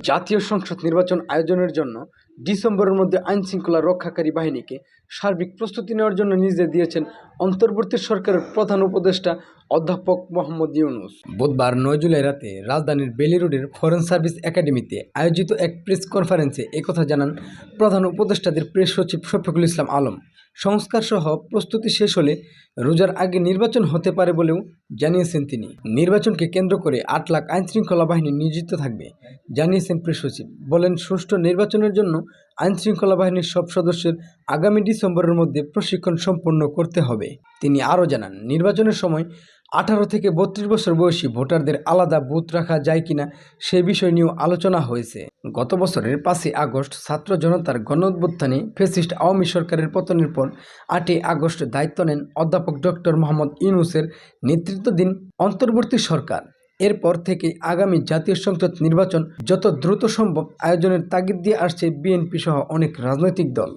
জাতীয় সংসদ নির্বাচন আয়োজনের জন্য ডিসেম্বরের মধ্যে আইন শৃঙ্খলা রক্ষাকারী বাহিনীকে সার্বিক প্রস্তুতি নেওয়ার জন্য নির্দেশ দিয়েছেন অন্তর্বর্তী সরকারের প্রধান উপদেষ্টা অধ্যাপক মোহাম্মদ ইউনুস। বুধবার নয় জুলাই রাতে রাজধানীর বেলি রোডের ফরেন সার্ভিস একাডেমিতে আয়োজিত এক প্রেস কনফারেন্সে একথা জানান প্রধান উপদেষ্টাদের প্রেস সচিব শফিকুল ইসলাম আলম। সংস্কার সহ প্রস্তুতি শেষ হলে রোজার আগে নির্বাচন হতে পারে বলেও জানিয়েছেন তিনি। নির্বাচনকে কেন্দ্র করে আট লাখ আইনশৃঙ্খলা বাহিনী নিয়োজিত থাকবে, জানিয়েছেন প্রেস সচিব। বলেন, সুষ্ঠু নির্বাচনের জন্য আইনশৃঙ্খলা বাহিনীর সব সদস্যের আগামী ডিসেম্বরের মধ্যে প্রশিক্ষণ সম্পন্ন করতে হবে। তিনি আরও জানান, নির্বাচনের সময় আঠারো থেকে বত্রিশ বছর বয়সী ভোটারদের আলাদা বুথ রাখা যায় কিনা সে বিষয় নিয়েও আলোচনা হয়েছে। গত বছরের পাঁচই আগস্ট ছাত্র জনতার গণ ফেসিস্ট আওয়ামী সরকারের পতনের পর আটই আগস্ট দায়িত্ব নেন অধ্যাপক ডক্টর মোহাম্মদ ইউনুসের নেতৃত্বাধীন অন্তর্বর্তী সরকার। এরপর থেকে আগামী জাতীয় সংসদ নির্বাচন যত দ্রুত সম্ভব আয়োজনের তাগিদ দিয়ে আসছে বিএনপি সহ অনেক রাজনৈতিক দল।